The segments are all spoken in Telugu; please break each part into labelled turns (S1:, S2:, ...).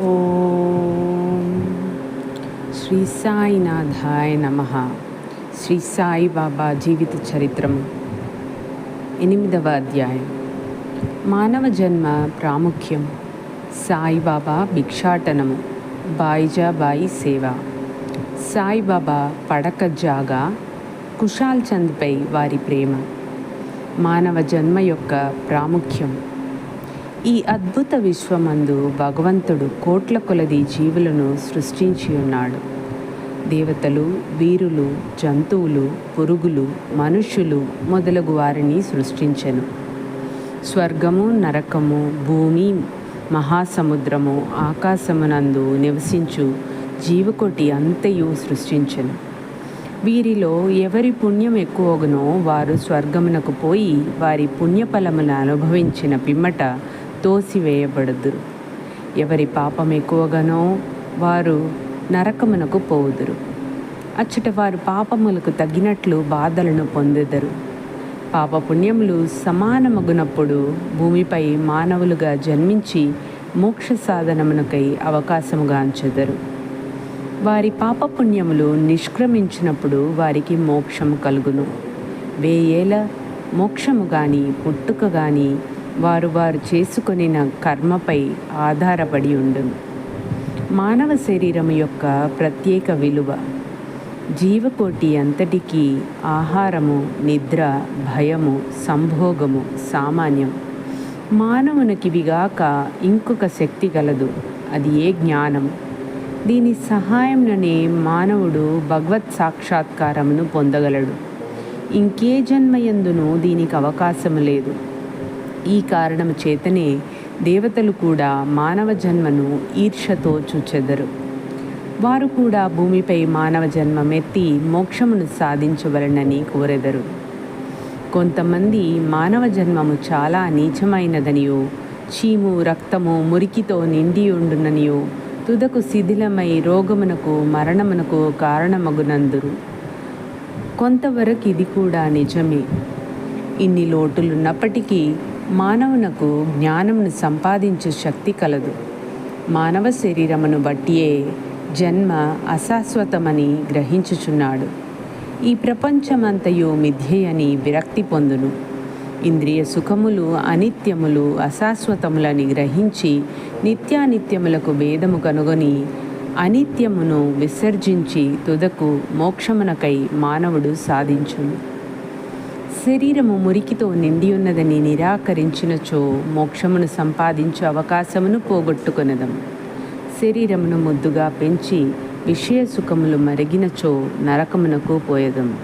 S1: ఓం శ్రీ సాయినాథాయ నమ. శ్రీ సాయిబాబా జీవిత చరిత్రము ఎనిమిదవ అధ్యాయం. మానవ జన్మ ప్రాముఖ్యం సాయిబాబా భిక్షాటనము బాయిజాబాయి సేవ. సాయిబాబా పడక జాగా కుషాల్ చంద్పై వారి ప్రేమ. మానవ జన్మ యొక్క ప్రాముఖ్యం ఈ అద్భుత విశ్వమందు భగవంతుడు కోట్ల కొలది జీవులను సృష్టించి ఉన్నాడు. దేవతలు వీరులు జంతువులు పురుగులు మనుష్యులు మొదలగు వారిని సృష్టించెను. స్వర్గము నరకము భూమి మహాసముద్రము ఆకాశమునందు నివసించు జీవకోటి అంతయు సృష్టించెను. వీరిలో ఎవరి పుణ్యం ఎక్కువగునో వారు స్వర్గమునకు పోయి వారి పుణ్యఫలమును అనుభవించిన పిమ్మట తోసివేయబడుదురు. ఎవరి పాపం ఎక్కువగానో వారు నరకమునకు పోవుదురు. అచ్చట వారు పాపములకు తగినట్లు బాధలను పొందెదరు. పాపపుణ్యములు సమానమగునప్పుడు భూమిపై మానవులుగా జన్మించి మోక్ష సాధనమునకై అవకాశముగాంచెదరు వారి పాపపుణ్యములు నిష్క్రమించినప్పుడు వారికి మోక్షము కలుగును. వేయేల మోక్షము కానీ పుట్టుక కానీ వారు వారు చేసుకొనిన కర్మపై ఆధారపడి ఉండును. మానవ శరీరం యొక్క ప్రత్యేక విలువ జీవకోటి అంతటికీ ఆహారము నిద్ర భయము సంభోగము సామాన్యం. మానవునికివిగాక ఇంకొక శక్తి గలదు అది ఏ జ్ఞానం? దీని సహాయంలోనే మానవుడు భగవత్ సాక్షాత్కారమును పొందగలడు. ఇంకే జన్మయందునూ దీనికి అవకాశం లేదు. ఈ కారణము చేతనే దేవతలు కూడా మానవ జన్మను ఈర్షతో చూచెదరు. వారు కూడా భూమిపై మానవ జన్మమెత్తి మోక్షమును సాధించవలనని కోరెదరు. కొంతమంది మానవ జన్మము చాలా నీచమైనదనియో చీము రక్తము మురికితో నిండి ఉండుననియో తుదకు శిథిలమై రోగమునకు మరణమునకు కారణమగునందురు. కొంతవరకు ఇది కూడా నిజమే. ఇన్ని లోటులున్నప్పటికీ మానవునకు జ్ఞానమును సంపాదించే శక్తి కలదు. మానవ శరీరమును బట్టియే జన్మ అశాశ్వతమని గ్రహించుచున్నాడు. ఈ ప్రపంచమంతయు మిథ్యయని విరక్తి పొందును. ఇంద్రియ సుఖములు అనిత్యములు అశాశ్వతములని గ్రహించి నిత్యానిత్యములకు భేదము కనుగొని అనిత్యమును విసర్జించి తుదకు మోక్షమునకై మానవుడు సాధించును. శరీరము మురికితో నిండి ఉన్నదని నిరాకరించినచో మోక్షమును సంపాదించు అవకాశమును పోగొట్టుకొనదం. శరీరమును ముద్దుగా పెంచి విషయ సుఖములు మరిగినచో నరకమునకు పోయదం.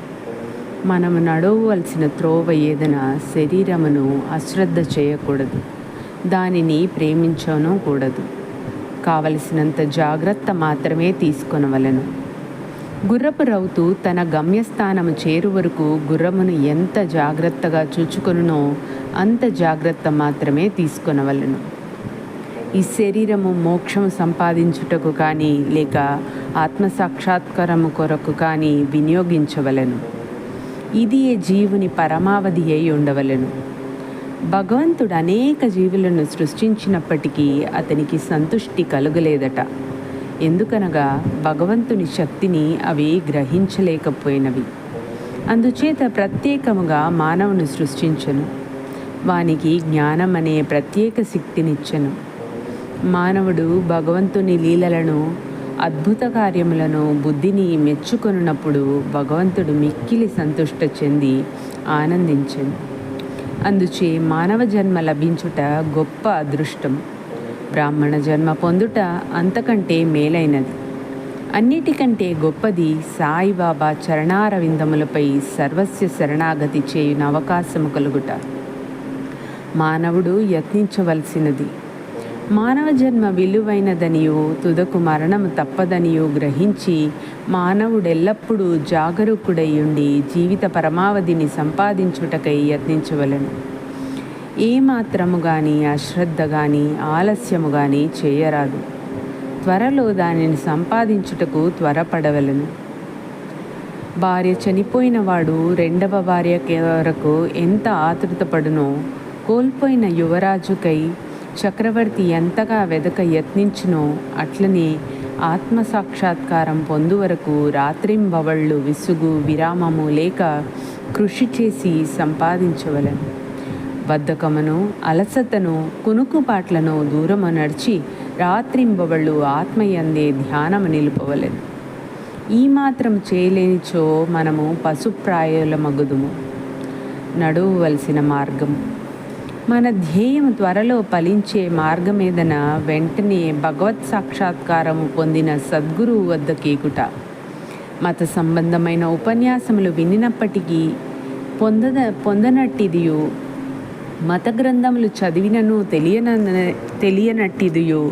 S1: మనము నడవవలసిన త్రోవ ఏదన శరీరమును అశ్రద్ధ చేయకూడదు. దానిని ప్రేమించను కూడదు. కావలసినంత జాగ్రత్త మాత్రమే తీసుకొనవలను. గుర్రపు రౌతు తన గమ్యస్థానము చేరు వరకు గుర్రమును ఎంత జాగ్రత్తగా చూచుకొనునో అంత జాగ్రత్త మాత్రమే తీసుకొనవలను. ఈ శరీరము మోక్షము సంపాదించుటకు కానీ లేక ఆత్మసాక్షాత్కారము కొరకు కానీ వినియోగించవలను. ఇది ఏ జీవుని పరమావధి అయి ఉండవలను. భగవంతుడు అనేక జీవులను సృష్టించినప్పటికీ అతనికి సంతుష్టి కలుగలేదట. ఎందుకనగా భగవంతుని శక్తిని అవి గ్రహించలేకపోయినవి. అందుచేత ప్రత్యేకముగా మానవుని సృష్టించను. వానికి జ్ఞానం అనే ప్రత్యేక శక్తినిచ్చను. మానవుడు భగవంతుని లీలలను అద్భుత కార్యములను బుద్ధిని మెచ్చుకొనున్నప్పుడు భగవంతుడు మిక్కిలి సంతుష్ట చెంది ఆనందించను. అందుచే మానవ జన్మ లభించుట గొప్ప అదృష్టం. బ్రాహ్మణ జన్మ పొందుట అంతకంటే మేలైనది. అన్నిటికంటే గొప్పది సాయిబాబా చరణారవిందములపై సర్వస్య శరణాగతి చేయున అవకాశము కలుగుట. మానవుడు యత్నించవలసినది. మానవ జన్మ విలువైనదనియో తుదకు మరణం తప్పదనియో గ్రహించి మానవుడెల్లప్పుడూ జాగరూకుడై ఉండి జీవిత పరమావధిని సంపాదించుటకై యత్నించవలను. ఏమాత్రము కానీ అశ్రద్ధ కానీ ఆలస్యము కానీ చేయరాదు. త్వరలో దానిని సంపాదించుటకు త్వరపడవలను. భార్య చనిపోయిన వాడు రెండవ భార్య వరకు ఎంత ఆతృతపడునో కోల్పోయిన యువరాజుకై చక్రవర్తి ఎంతగా వెదక యత్నించునో అట్లనే ఆత్మ సాక్షాత్కారం పొందు వరకు రాత్రింబవళ్ళు విసుగు విరామము లేక కృషి చేసి సంపాదించవలను. బద్ధకమును అలసతను కునుకుపాట్లను దూరము నడిచి రాత్రింబవళ్ళు ఆత్మయందే ధ్యానము నిలుపవలెను. ఈ మాత్రం చేయలేనిచో మనము పశుప్రాయుల మగుదుము నడువలసిన మార్గం మన ధ్యేయం త్వరలో ఫలించే మార్గమేదన వెంటనే భగవత్ సాక్షాత్కారం పొందిన సద్గురువు వద్ద కేకుట. మత సంబంధమైన ఉపన్యాసములు వినినప్పటికీ పొందద పొందనట్టిదియు మత గ్రంథములు చదివినను తెలియన తెలియనట్టిదియో.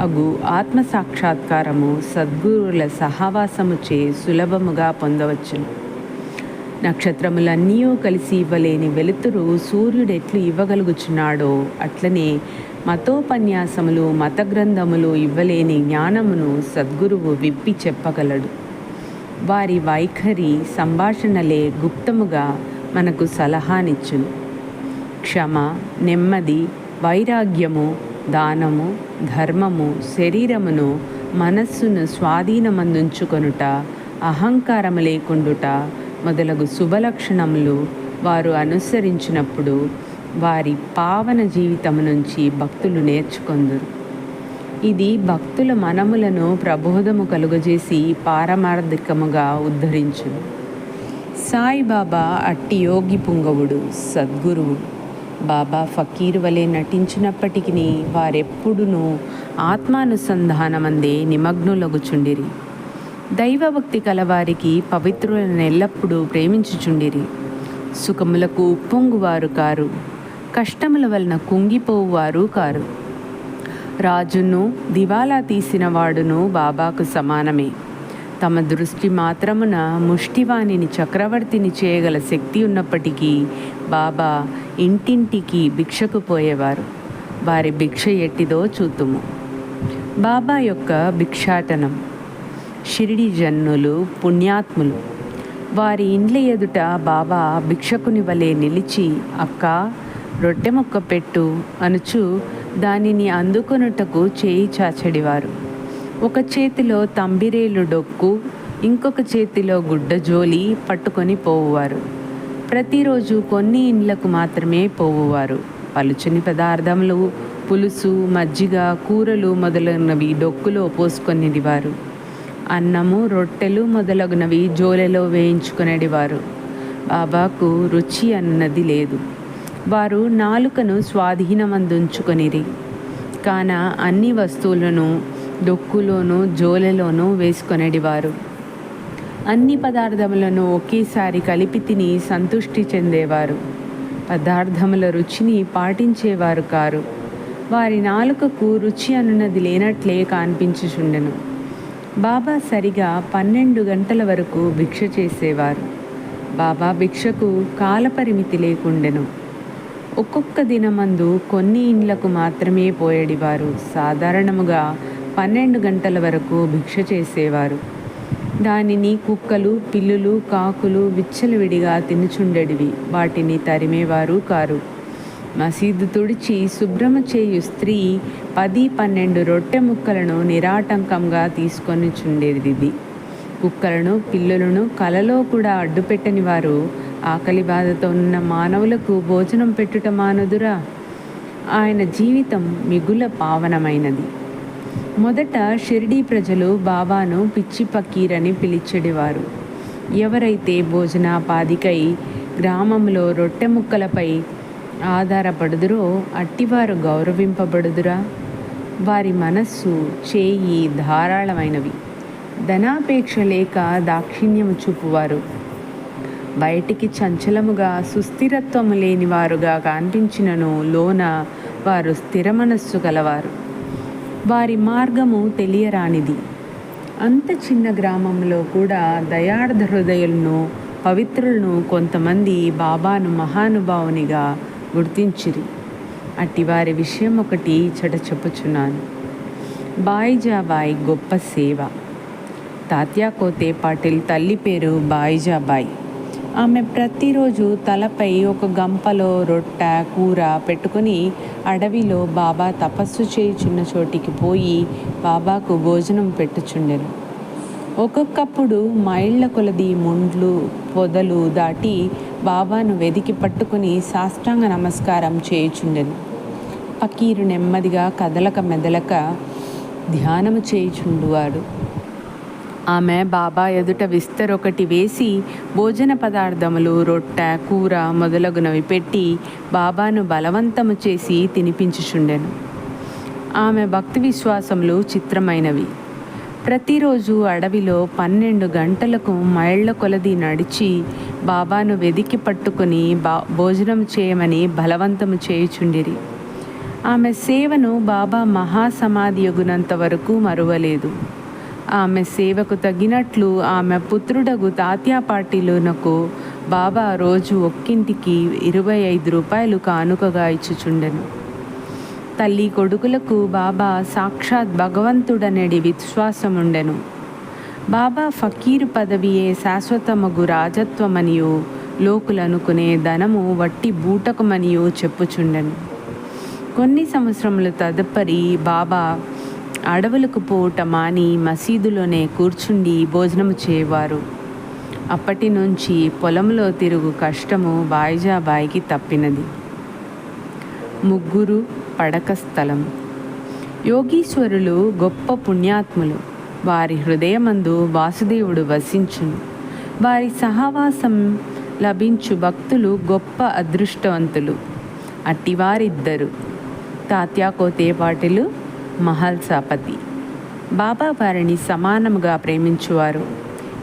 S1: అగు ఆత్మ సాక్షాత్కారము సద్గురుల సహవాసముచే సులభముగా పొందవచ్చును. నక్షత్రములన్నీ కలిసి ఇవ్వలేని వెలుతురు సూర్యుడు ఎట్లు ఇవ్వగలుగుచున్నాడో. అట్లనే మతోపన్యాసములు మత గ్రంథములు ఇవ్వలేని జ్ఞానమును సద్గురువు విప్పి చెప్పగలడు. వారి వైఖరి సంభాషణలే గుప్తముగా మనకు సలహానిచ్చును. క్షమ నెమ్మది వైరాగ్యము దానము ధర్మము శరీరమును మనస్సును స్వాధీనమందుంచుకొనుట అహంకారము లేకుండుట మొదలగు శుభలక్షణములు వారు అనుసరించినప్పుడు వారి పావన జీవితము నుంచి భక్తులు నేర్చుకొందురు. ఇది భక్తుల మనములను ప్రబోధము కలుగజేసి పారమార్థికముగా ఉద్ధరించును. సాయిబాబా అట్టి యోగి పుంగవుడు సద్గురువుడు బాబా ఫకీర్ వలె నటించినప్పటికీ వారెప్పుడునూ ఆత్మానుసంధానమందే నిమగ్నులగుచుండిరి. దైవభక్తి కలవారికి పవిత్రులను ఎల్లప్పుడూ ప్రేమించుచుండిరి. సుఖములకు ఉప్పొంగువారు కారు. కష్టముల వలన కుంగిపోవువారు కారు. రాజును దివాలా తీసిన వాడును బాబాకు సమానమే. తమ దృష్టి మాత్రమున ముష్టివాణిని చక్రవర్తిని చేయగల శక్తి ఉన్నప్పటికీ బాబా ఇంటింటికి భిక్షకు పోయేవారు. వారి భిక్ష ఎట్టిదో చూతుము. బాబా యొక్క భిక్షాటనం. షిరిడి జన్నులు పుణ్యాత్ములు. వారి ఇండ్ల ఎదుట బాబా భిక్షకుని వలె నిలిచి అక్క రొట్టె ముక్క పెట్టు అనుచు దానిని అందుకొనుటకు చేయి చాచడివారు. ఒక చేతిలో తంబిరేలు డొక్కు ఇంకొక చేతిలో గుడ్డ జోలి పట్టుకొని పోవువారు. ప్రతిరోజు కొన్ని ఇండ్లకు మాత్రమే పోవువారు. పలుచని పదార్థములు పులుసు మజ్జిగ కూరలు మొదలగునవి డొక్కులో పోసుకొనిదివారు అన్నము రొట్టెలు మొదలగునవి జోలెలో వేయించుకునేటివారు బాబాకు రుచి అన్నది లేదు. వారు నాలుకను స్వాధీనమందుంచుకొనిరి. కాన అన్ని వస్తువులను డొక్కులోనూ జోలెలోనూ వేసుకొనేటివారు అన్ని పదార్థములను ఒకేసారి కలిపి తిని సంతృష్టి చెందేవారు. పదార్థముల రుచిని పాటించేవారు కారు. వారి నాలుకకు రుచి అనున్నది లేనట్లే కనిపించుచుండెను. బాబా సరిగా పన్నెండు గంటల వరకు భిక్ష చేసేవారు. బాబా భిక్షకు కాలపరిమితి లేకుండెను. ఒక్కొక్క దినమందు కొన్ని ఇండ్లకు మాత్రమే పోయడివారు. సాధారణముగా పన్నెండు గంటల వరకు భిక్ష చేసేవారు. దానిని కుక్కలు పిల్లులు కాకులు విచ్చలవిడిగా తినుచుండెడివి. వాటిని తరిమేవారు కారు. మసీదు తుడిచి శుభ్రము చేయు స్త్రీ పది పన్నెండు రొట్టె ముక్కలను నిరాటంకంగా తీసుకొని చుండేది కుక్కలను పిల్లులను కలలో కూడా అడ్డుపెట్టని వారు ఆకలి బాధతో ఉన్న మానవులకు భోజనం పెట్టుట మానదురా? ఆయన జీవితం మిగుల పావనమైనది. మొదట షిరిడీ ప్రజలు బాబాను పిచ్చి పకీరని పిలిచెడివారు. ఎవరైతే భోజనాపాదికై గ్రామంలో రొట్టె ముక్కలపై ఆధారపడుదురో అట్టివారు గౌరవింపబడుదురా. వారి మనస్సు చేయి ధారాళమైనవి. ధనాపేక్ష లేక దాక్షిణ్యము చూపువారు. బయటికి చంచలముగా సుస్థిరత్వము లేని వారుగా కనిపించినను లోన వారు స్థిర మనస్సు గలవారు. వారి మార్గము తెలియరానిది. అంత చిన్న గ్రామంలో కూడా దయార్థ హృదయులను పవిత్రులను కొంతమంది బాబాను మహానుభావునిగా గుర్తించిరి. అట్టి వారి విషయం ఒకటి చెడ చెప్పుచున్నాను. బాయిజాబాయి గొప్ప సేవ. తాత్యా కోతే పాటిల్ తల్లి పేరు బాయిజాబాయి ఆమె ప్రతిరోజు తలపై ఒక గంపలో రొట్టె కూర పెట్టుకుని అడవిలో బాబా తపస్సు చేయుచున్న చోటికి పోయి బాబాకు భోజనం పెట్టుచుండెను. ఒక్కొక్కప్పుడు మైళ్ళ కొలది ముండ్లు పొదలు దాటి బాబాను వెదికి పట్టుకుని సాష్టాంగ నమస్కారం చేయుచుండెను. పకీరు నెమ్మదిగా కదలక మెదలక ధ్యానము చేయుచుండువాడు. ఆమె బాబా ఎదుట విస్తరొకటి వేసి భోజన పదార్థములు రొట్టె కూర మొదలగునవి పెట్టి బాబాను బలవంతము చేసి తినిపించుచుండెను. ఆమె భక్తి విశ్వాసములు చిత్రమైనవి. ప్రతిరోజు అడవిలో పన్నెండు గంటలకు మైళ్ళ కొలది నడిచి బాబాను వెదికి పట్టుకుని బా భోజనం చేయమని బలవంతము చేయుచుండిరి. ఆమె సేవను బాబా మహాసమాధి యొగునంత వరకు మరువలేదు. ఆమె సేవకు తగినట్లు ఆమె పుత్రుడగు తాత్యా పార్టీలోనకు బాబా రోజు ఒక్కింటికి ఇరవై ఐదు రూపాయలు కానుకగా ఇచ్చుచుండెను. తల్లి కొడుకులకు బాబా సాక్షాత్ భగవంతుడనేది విశ్వాసముండెను. బాబా ఫకీరు పదవియే శాశ్వతమగు రాజత్వమనియు లోకులనుకునే ధనము వట్టి బూటకమనియు చెప్పుచుండెను. కొన్ని సంవత్సరముల తదుపరి బాబా అడవులకు పోట మాని మసీదులోనే కూర్చుండి భోజనము చేయవారు. అప్పటి నుంచి పొలంలో తిరుగు కష్టము బాయిజాబాయికి తప్పినది. ముగ్గురు పడక స్థలం. యోగీశ్వరులు గొప్ప పుణ్యాత్ములు. వారి హృదయమందు వాసుదేవుడు వసించును. వారి సహవాసం లభించు భక్తులు గొప్ప అదృష్టవంతులు. అట్టివారిద్దరు. తాత్యాకోతే పాటిలు మహల్సాపతి బాబా వారిని సమానముగా ప్రేమించువారు.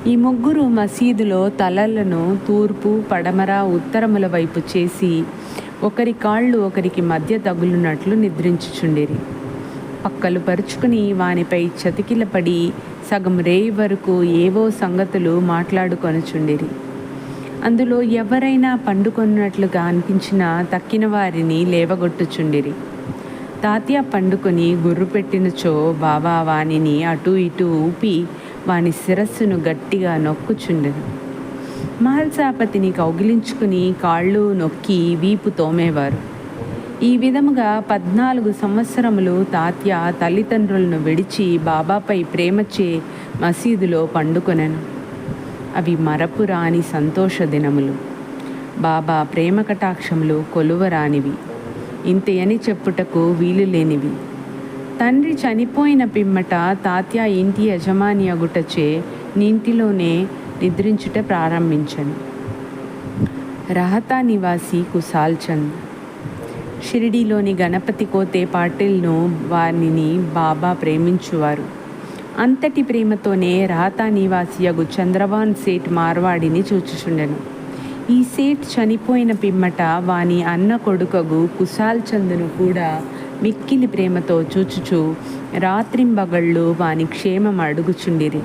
S1: ఈ ముగ్గురు మసీదులో తలలను తూర్పు పడమర ఉత్తరముల వైపు చేసి ఒకరి కాళ్ళు ఒకరికి మధ్య తగులునట్లు నిద్రించుచుండిరి. పక్కలు పరుచుకుని వానిపై చతికిలపడి సగం రేయి వరకు ఏవో సంగతులు మాట్లాడుకొనుచుండిరి. అందులో ఎవరైనా పండుకొన్నట్లుగా అనిపించినా తక్కిన వారిని లేవగొట్టుచుండిరి. తాత్య పండుకొని గుర్రు పెట్టినచో బాబా వానిని అటు ఇటు ఊపి వాని శిరస్సును గట్టిగా నొక్కుచుండెను. మహల్సాపతిని కౌగిలించుకుని కాళ్ళు నొక్కి వీపు తోమేవారు. ఈ విధముగా పద్నాలుగు సంవత్సరములు తాత్య తల్లిదండ్రులను విడిచి బాబాపై ప్రేమచే మసీదులో పండుకొనెను. అవి మరపురాని సంతోష దినములు. బాబా ప్రేమ కటాక్షములు కొలువరానివి. ఇంతయని చెప్పుటకు వీలు లేనివి. తండ్రి చనిపోయిన పిమ్మట తాత్య ఇంటి యజమాని అగుటచే నీంటిలోనే నిద్రించుట ప్రారంభించను. రహతా నివాసి కుశాల్ చంద్ షిరిడీలోని గణపతి కోతే పాటిల్ను వారిని బాబా ప్రేమించువారు. అంతటి ప్రేమతోనే రాతా నివాసియగు చంద్రవాన్ సేట్ మార్వాడిని చూచుచుండెను. ఈ సేట్ చనిపోయిన పిమ్మట వాని అన్న కొడుకగు కుశాల్ చందును కూడా మిక్కిలి ప్రేమతో చూచుచు రాత్రింబగళ్ళు వాని క్షేమం అడుగుచుండిరి.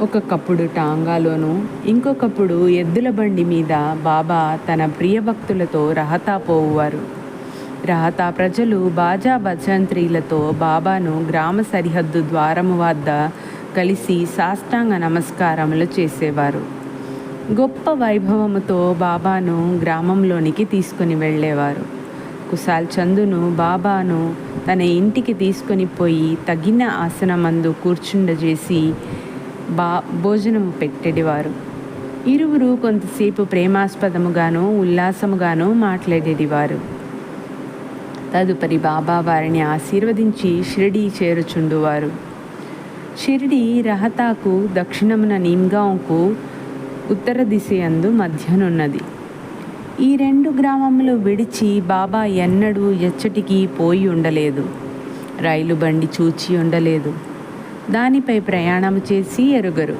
S1: ఒకప్పుడు టాంగాలోను ఇంకొకప్పుడు ఎద్దుల బండి మీద బాబా తన ప్రియ భక్తులతో రహతా పోవువారు. రహతా ప్రజలు బాజా భజంత్రీలతో బాబాను గ్రామ సరిహద్దు ద్వారము వద్ద కలిసి సాష్టాంగ నమస్కారములు చేసేవారు. గొప్ప వైభవముతో బాబాను గ్రామంలోనికి తీసుకుని వెళ్ళేవారు. కుశాల్ చందును బాబాను తన ఇంటికి తీసుకొని పోయి తగిన ఆసనమందు కూర్చుండజేసి బా భోజనము పెట్టేవారు ఇరువురు కొంతసేపు ప్రేమాస్పదముగాను ఉల్లాసముగాను మాట్లాడేవారు తదుపరి బాబా వారిని ఆశీర్వదించి షిరిడి చేరుచుండువారు. షిరిడి రహతాకు దక్షిణమున నీమ్గాంకు ఉత్తర దిశయందు మధ్యనున్నది. ఈ రెండు గ్రామములు విడిచి బాబా ఎన్నడూ ఎచ్చటికి పోయి ఉండలేదు. రైలు బండి చూచి ఉండలేదు. దానిపై ప్రయాణం చేసి ఎరుగరు.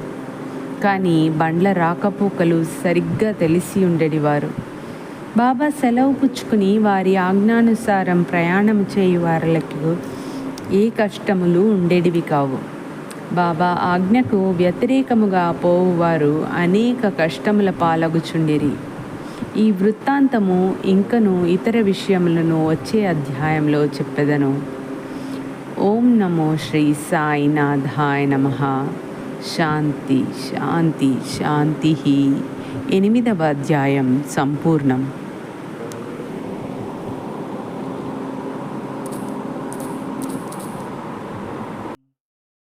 S1: కానీ బండ్ల రాకపోకలు సరిగ్గా తెలిసి ఉండేవారు బాబా సెలవు పుచ్చుకుని వారి ఆజ్ఞానుసారం ప్రయాణం చేయు వారులకు ఏ కష్టములు ఉండేటివి కావు. బాబా ఆజ్ఞకు వ్యతిరేకముగా పోవువారు అనేక కష్టముల పాలగుచుండిరి. ఈ వృత్తాంతము ఇంకను ఇతర విషయములను వచ్చే అధ్యాయంలో చెప్పెదను. ఓం నమో శ్రీ సాయినాథాయ నమ. శాంతి శాంతి శాంతి. ఎనిమిదవ అధ్యాయం సంపూర్ణం.